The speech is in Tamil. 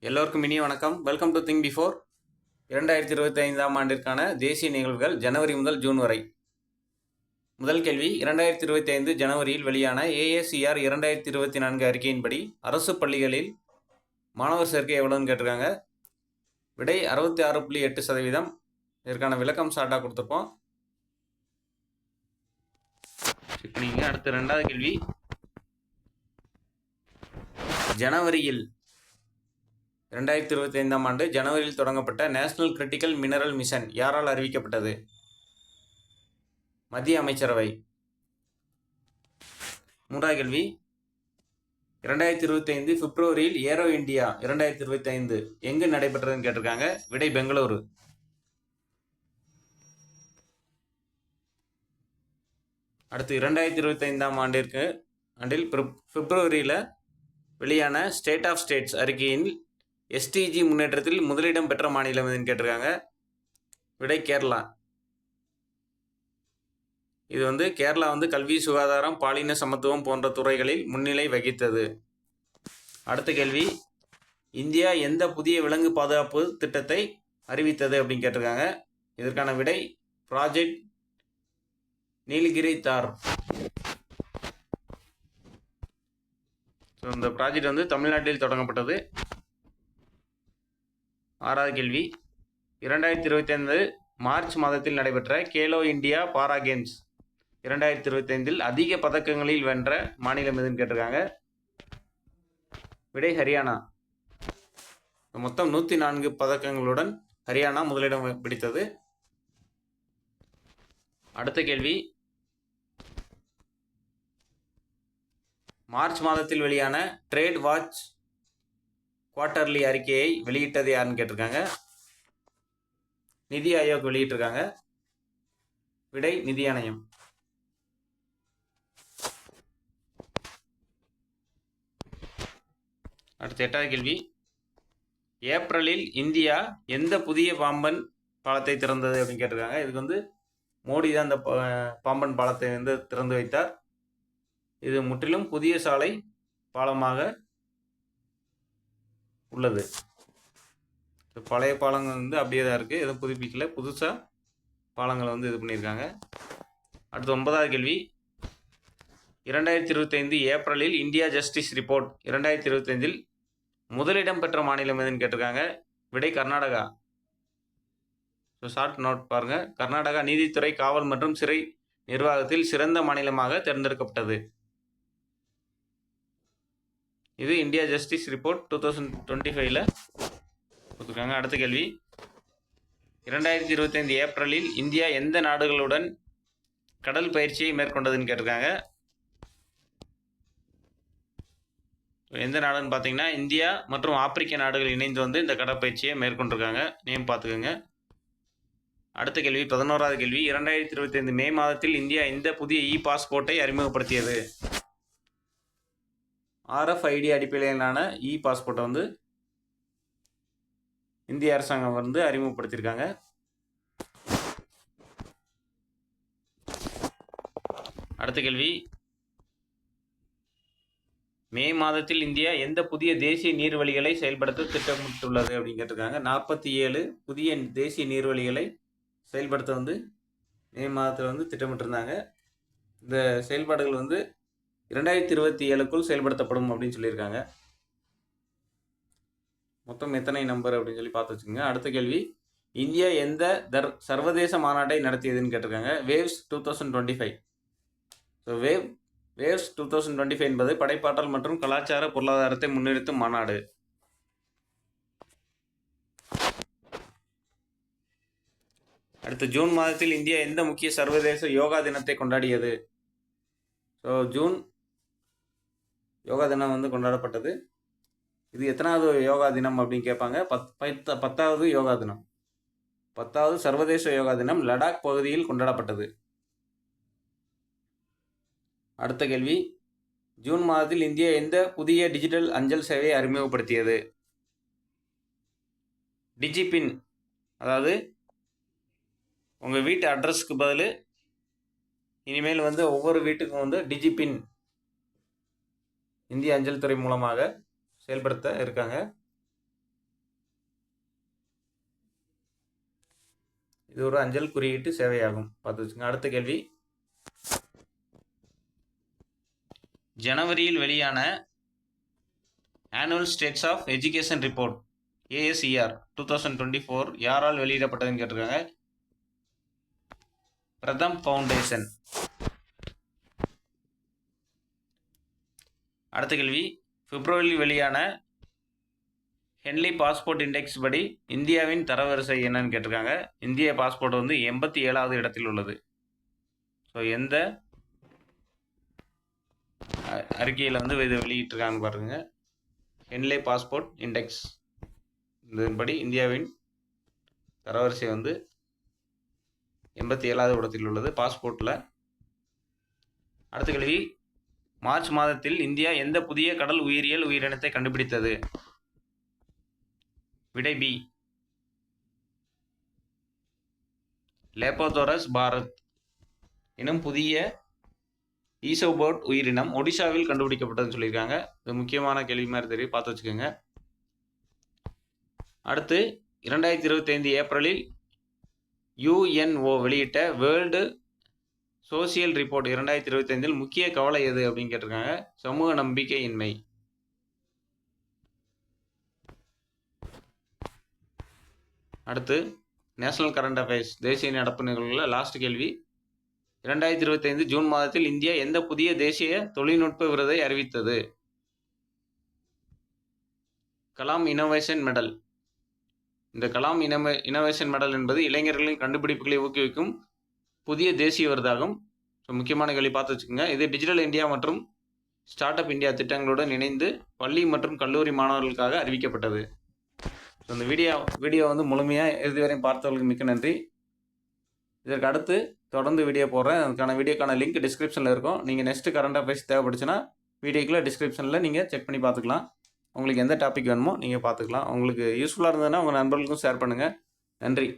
எல்லோருக்கும் இனிய வணக்கம். வெல்கம் டு திங் பிஃபோர் இரண்டாயிரத்தி இருபத்தி ஐந்தாம் ஆண்டிற்கான தேசிய நிகழ்வுகள் ஜனவரி முதல் ஜூன் வரை. முதல் கேள்வி இரண்டாயிரத்தி இருபத்தி ஐந்து ஜனவரியில் வெளியான ஏஏசிஆர் இரண்டாயிரத்தி இருபத்தி நான்கு அறிக்கையின்படி அரசு பள்ளிகளில் மாணவர் சேர்க்கை எவ்வளோன்னு கேட்டிருக்காங்க. விடை அறுபத்தி ஆறு புள்ளி எட்டு சதவீதம். இதற்கான விளக்கம் ஷார்ட்டாக கொடுத்துருப்போம். செக் நீங்கள் அடுத்த ரெண்டாவது கேள்வி. ஜனவரியில் ரெண்டாயிரத்தி இருபத்தி ஐந்தாம் ஆண்டு ஜனவரியில் தொடங்கப்பட்ட நேஷனல் கிரிட்டிக்கல் மினரல் மிஷன் யாரால் அறிவிக்கப்பட்டது? மத்திய அமைச்சரவை. மூன்றாவது கேள்வி. இரண்டாயிரத்தி இருபத்தி ஐந்து பிப்ரவரியில் ஏரோ இந்தியா இரண்டாயிரத்தி இருபத்தி ஐந்து எங்கு நடைபெற்றதுன்னு கேட்டிருக்காங்க? விடை பெங்களூரு. அடுத்து இரண்டாயிரத்தி இருபத்தி ஐந்தாம் ஆண்டிற்கு ஆண்டில் பிப்ரவரியில் வெளியான ஸ்டேட் ஆஃப் ஸ்டேட்ஸ் அறிக்கையின் எஸ்டிஜி முன்னேற்றத்தில் முதலிடம் பெற்ற மாநிலம் எதுன்னு கேட்டிருக்காங்க. விடை கேரளா. இது வந்து கேரளா வந்து கல்வி சுகாதாரம் பாலின சமத்துவம் போன்ற துறைகளில் முன்னிலை வகித்தது. அடுத்த கேள்வி. இந்தியா எந்த புதிய விலங்கு பாதுகாப்பு திட்டத்தை அறிவித்தது அப்படின்னு கேட்டிருக்காங்க. இதற்கான விடை ப்ராஜெக்ட் நீலகிரி தார். ஸோ இந்த ப்ராஜெக்ட் வந்து தமிழ்நாட்டில் தொடங்கப்பட்டது. ஆறாவது கேள்வி. இரண்டாயிரத்தி இருபத்தி ஐந்து மார்ச் மாதத்தில் நடைபெற்ற கேலோ இந்தியா பாரா கேம்ஸ். இரண்டாயிரத்தி இருபத்தைந்தில் அதிக பதக்கங்களில் வென்ற மாநிலம் எதுன்னு கேட்டிருக்காங்க? விடை ஹரியானா. மொத்தம் நூற்றி நான்கு பதக்கங்களுடன் ஹரியானா முதலிடம் பிடித்தது. அடுத்த கேள்வி. மார்ச் மாதத்தில் வெளியான ட்ரேட் வாட்ச் குவார்ட்டர்லி அறிக்கையை வெளியிட்டது யாருன்னு கேட்டிருக்காங்க? நிதி ஆயோக் வெளியிட்டிருக்காங்க. விடை நிதி ஆணையம். அடுத்த எட்டாவது கேள்வி. ஏப்ரலில் இந்தியா எந்த புதிய பாம்பன் பாலத்தை திறந்தது அப்படின்னு கேட்டிருக்காங்க. இதுக்கு வந்து மோடி தான் இந்த பாம்பன் பாலத்தை வந்து திறந்து வைத்தார். இது முற்றிலும் புதிய சாலை பாலமாக உள்ளது. பழைய பாலங்கள் வந்து அப்படியே தான் இருக்குது எதுவும் புதுப்பிக்கல. புதுசாக பாலங்களை வந்து இது பண்ணியிருக்காங்க. அடுத்து ஒன்பதாவது கேள்வி. இரண்டாயிரத்தி இருபத்தைந்து ஏப்ரலில் இந்தியா ஜஸ்டிஸ் ரிப்போர்ட். இரண்டாயிரத்தி இருபத்தைந்தில் முதலிடம் பெற்ற மாநிலம் எதுன்னு கேட்டிருக்காங்க. விடை கர்நாடகா. ஸோ ஷார்ட் நோட் பாருங்கள் கர்நாடகா நீதித்துறை காவல் மற்றும் சிறை நிர்வாகத்தில் சிறந்த மாநிலமாக தேர்ந்தெடுக்கப்பட்டது. இது India justice report two thousand twenty ஃபைவ்ல கொடுத்துருக்காங்க. அடுத்த கேள்வி. இரண்டாயிரத்தி இருபத்தைந்து ஏப்ரலில் இந்தியா எந்த நாடுகளுடன் கடல் பயிற்சியை மேற்கொண்டதுன்னு கேட்டிருக்காங்க. எந்த நாடுன்னு பார்த்தீங்கன்னா இந்தியா மற்றும் ஆப்பிரிக்க நாடுகள் இணைந்து வந்து இந்த கடற்பயிற்சியை மேற்கொண்டிருக்காங்க. நேம் பார்த்துக்கோங்க. அடுத்த கேள்வி பதினோராவது கேள்வி. இரண்டாயிரத்தி இருபத்தைந்து மே மாதத்தில் இந்தியா இந்த புதிய இ பாஸ்போர்ட்டை அறிமுகப்படுத்தியது? ஆர்எஃப்ஐடி அடிப்படையிலான இ பாஸ்போர்ட்டை வந்து இந்திய அரசாங்கம் வந்து அறிமுகப்படுத்தியிருக்காங்க. அடுத்த கேள்வி. மே மாதத்தில் இந்தியா எந்த புதிய தேசிய நீர்வழிகளை செயல்படுத்த திட்டமிட்டுள்ளது அப்படின்னு கேட்டிருக்காங்க நாற்பத்தி ஏழு புதிய தேசிய நீர்வழிகளை செயல்படுத்த வந்து மே மாதத்தில் வந்து திட்டமிட்டிருந்தாங்க. இந்த செயல்பாடுகள் வந்து இரண்டாயிரத்தி இருபத்தி ஏழுக்குள் செயல்படுத்தப்படும் அப்படின்னு சொல்லியிருக்காங்க. மொத்தம் எத்தனை நம்பர் அப்படின்னு சொல்லி பார்த்து வச்சுக்கோங்க. அடுத்த கேள்வி. இந்தியா எந்த தர் சர்வதேச மாநாட்டை நடத்தியதுன்னு கேட்டிருக்காங்க. Waves two thousand twenty five so wave waves two thousand twenty five என்பது படைப்பாற்றல் மற்றும் கலாச்சார பொருளாதாரத்தை முன்னிறுத்தும் மாநாடு. அடுத்து ஜூன் மாதத்தில் இந்தியா எந்த முக்கிய சர்வதேச யோகா தினத்தை கொண்டாடியது? ஸோ ஜூன் யோகா தினம் வந்து கொண்டாடப்பட்டது. இது எத்தனாவது யோகா தினம் அப்படின்னு கேட்பாங்க. பத் பத்த பத்தாவது யோகா தினம். பத்தாவது சர்வதேச யோகா தினம் லடாக் பகுதியில் கொண்டாடப்பட்டது. அடுத்த கேள்வி. ஜூன் மாதத்தில் இந்தியா எந்த புதிய டிஜிட்டல் அஞ்சல் சேவையை அறிமுகப்படுத்தியது? டிஜிபின் அதாவது உங்கள் வீட்டு அட்ரஸ்க்கு பதில். இனிமேல் வந்து ஒவ்வொரு வீட்டுக்கும் வந்து டிஜிபின் இந்திய அஞ்சல் துறை மூலமாக செயல்படுத்த இருக்காங்க. இது ஒரு அஞ்சல் குறியீட்டு சேவையாகும். பார்த்து வச்சுங்க. அடுத்த கேள்வி. ஜனவரியில் வெளியான annual states of education report ASER two thousand twenty four யாரால் வெளியிடப்பட்டதுன்னு கேட்டிருக்காங்க? பிரதம் ஃபவுண்டேஷன். அடுத்த கேள்வி. பிப்ரவரியில் வெளியான ஹென்லி பாஸ்போர்ட் இண்டெக்ஸ் படி இந்தியாவின் தரவரிசை என்னன்னு கேட்டிருக்காங்க. இந்திய பாஸ்போர்ட் வந்து எண்பத்தி ஏழாவது இடத்தில் உள்ளது. ஸோ எந்த அ- அறிக்கையில் வந்து இது வெளியிட்டிருக்காங்க பாருங்க. Henley passport index. இதன்படி இந்தியாவின் தரவரிசை வந்து எண்பத்தி ஏழாவது இடத்தில் உள்ளது. பாஸ்போர்ட்டில் அடுத்த கேள்வி. மார்ச் மாதத்தில் இந்தியா எந்த புதிய கடல் உயிரியல் உயிரினத்தை கண்டுபிடித்தது? விடை பி. லேப்போதோரஸ் பாரத். எனும் புதிய ஈசோபோட் உயிரினம் ஒடிசாவில் கண்டுபிடிக்கப்பட்டதுன்னு சொல்லியிருக்காங்க. இது முக்கியமான கேள்வி மாதிரி தெரியும் பார்த்து வச்சுக்கோங்க. அடுத்து இரண்டாயிரத்தி இருபத்தைந்து ஏப்ரலில் யுஎன்ஓ வெளியிட்ட வேர்ல்டு சோசியல் ரிப்போர்ட் இரண்டாயிரத்தி இருபத்தைந்தில் முக்கிய கவலை எது அப்படின்னு கேட்டிருக்காங்க. சமூக நம்பிக்கையின்மை. அடுத்து நேஷனல் கரண்ட் அஃபேர்ஸ் தேசிய நடப்பு நிகழ்வுகளில் லாஸ்ட் கேள்வி. இரண்டாயிரத்தி இருபத்தைந்து ஜூன் மாதத்தில் இந்தியா எந்த புதிய தேசிய தொழில்நுட்ப விருதை அறிவித்தது? Kalam innovation medal. இந்த கலாம் இனோவே இனோவேஷன் மெடல் என்பது இளைஞர்களின் கண்டுபிடிப்புகளை ஊக்குவிக்கும் புதிய தேசிய விருதாகும். ஸோ முக்கியமான கேள்வி பார்த்து வச்சுக்கோங்க. இது டிஜிட்டல் இந்தியா மற்றும் ஸ்டார்ட் அப் இந்தியா திட்டங்களுடன் இணைந்து பள்ளி மற்றும் கல்லூரி மாணவர்களுக்காக அறிவிக்கப்பட்டது. ஸோ இந்த வீடியோ வீடியோ வந்து முழுமையாக இறுதி வரையும் பார்த்தவர்களுக்கு மிக்க நன்றி. இதற்கு அடுத்து தொடர்ந்து வீடியோ போடுறேன். அதுக்கான வீடியோக்கான லிங்க் டிஸ்கிரிப்ஷனில் இருக்கும். நீங்கள் நெக்ஸ்ட்டு கரண்ட் அஃபேர்ஸ் தேவைப்படுச்சுன்னா வீடியோக்குள்ளே டிஸ்கிரிப்ஷனில் நீங்கள் செக் பண்ணி பார்த்துக்கலாம். உங்களுக்கு எந்த டாபிக் வேணுமோ நீங்கள் பார்த்துக்கலாம். உங்களுக்கு யூஸ்ஃபுல்லாக இருந்ததுன்னா உங்கள் நண்பர்களுக்கும் ஷேர் பண்ணுங்கள் நன்றி.